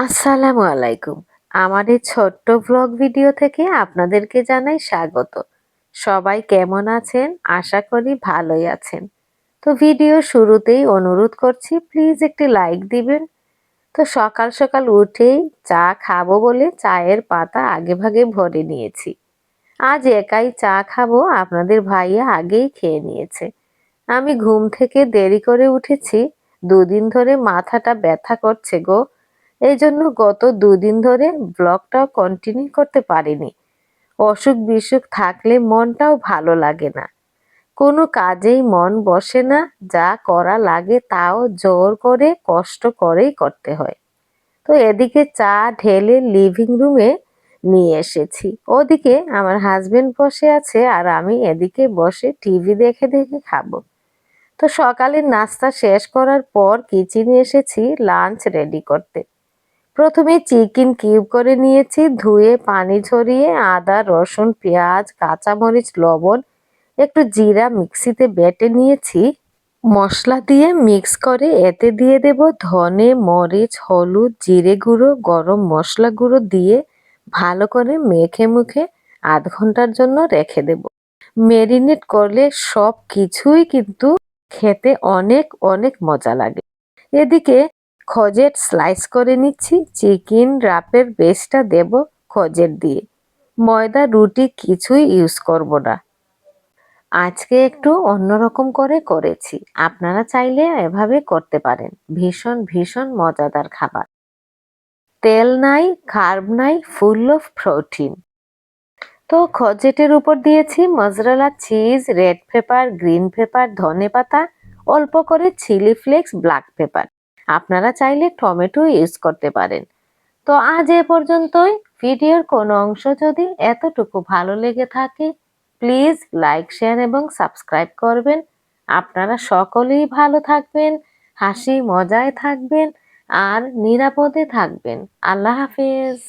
আসসালামু আলাইকুম। আমার এই ছোট্ট ব্লগ ভিডিও থেকে আপনাদেরকে জানাই স্বাগত। সবাই কেমন আছেন? আশা করি ভালোই আছেন। তো ভিডিও শুরুতেই অনুরোধ করছি প্লিজ একটি লাইক দিবেন। তো সকাল সকাল উঠেই চা খাব বলে চায়ের পাতা আগে ভাগে ভরে নিয়েছি। আজ একাই চা খাব আপনাদের ভাইয়া আগেই খেয়ে নিয়েছে। আমি ঘুম থেকে দেরি করে উঠেছি। দুদিন ধরে মাথাটা ব্যথা করছে গো। এই জন্য গত দুদিন ধরে ব্লগটাও কন্টিনিউ করতে পারিনি। অসুখ বিসুখ থাকলে মনটাও ভালো লাগে না। কোনো কাজেই মন বসে না, যা করা লাগে তাও জোর করে, কষ্ট করেই করতে হয়। তো এদিকে চা ঢেলে লিভিং রুমে নিয়ে এসেছি। ওদিকে আমার হাজবেন্ড বসে আছে আর আমি এদিকে বসে টিভি দেখে দেখে খাব। তো সকালের নাস্তা শেষ করার পর কিচেনে এসেছি লাঞ্চ রেডি করতে। প্রথমে চিকেন কিউব করে নিয়েছি, ধুয়ে, পানি ঝরিয়ে, আদা, রসুন, পেঁয়াজ, কাঁচামরিচ, লবণ, একটু জিরা মিক্সিতে বেটে নিয়েছি। মশলা দিয়ে মিক্স করে এতে দিয়ে দেব ধনে, মরিচ, হলুদ, জিরে গুঁড়ো, গরম মশলা গুঁড়ো দিয়ে ভালো করে মেখে মুখে আধ ঘণ্টার জন্য রেখে দেব। মেরিনেট করলে সব কিছুই কিন্তু খেতে অনেক অনেক মজা লাগে। এদিকে খজের স্লাইস করে নিচ্ছি চিকেন রাপের বেসটা দেব খজের দিয়ে। ময়দা, রুটি কিছুই ইউজ করব না। আজকে একটু অন্যরকম করে করেছি। আপনারা চাইলে এভাবে করতে পারেন। ভীষণ ভীষণ মজাদার খাবার। তেল নাই কার্ব নাই ফুল অফ প্রোটিন তো খজেটের উপর দিয়েছি mozzarella cheese red pepper green pepper ধনে পাতা অল্প করে চিলি ফ্লেক্স ব্ল্যাক পেপার আপনারা চাইলে টমেটো ইউজ করতে পারেন। তো আজ এ পর্যন্তই। ভিডিওর কোনো অংশ যদি এতটুকু ভালো লেগে থাকে প্লিজ লাইক শেয়ার এবং সাবস্ক্রাইব করবেন। আপনারা সকলেই ভালো থাকবেন, হাসি, মজায় থাকবেন আর নিরাপদে থাকবেন। আল্লাহ হাফিজ।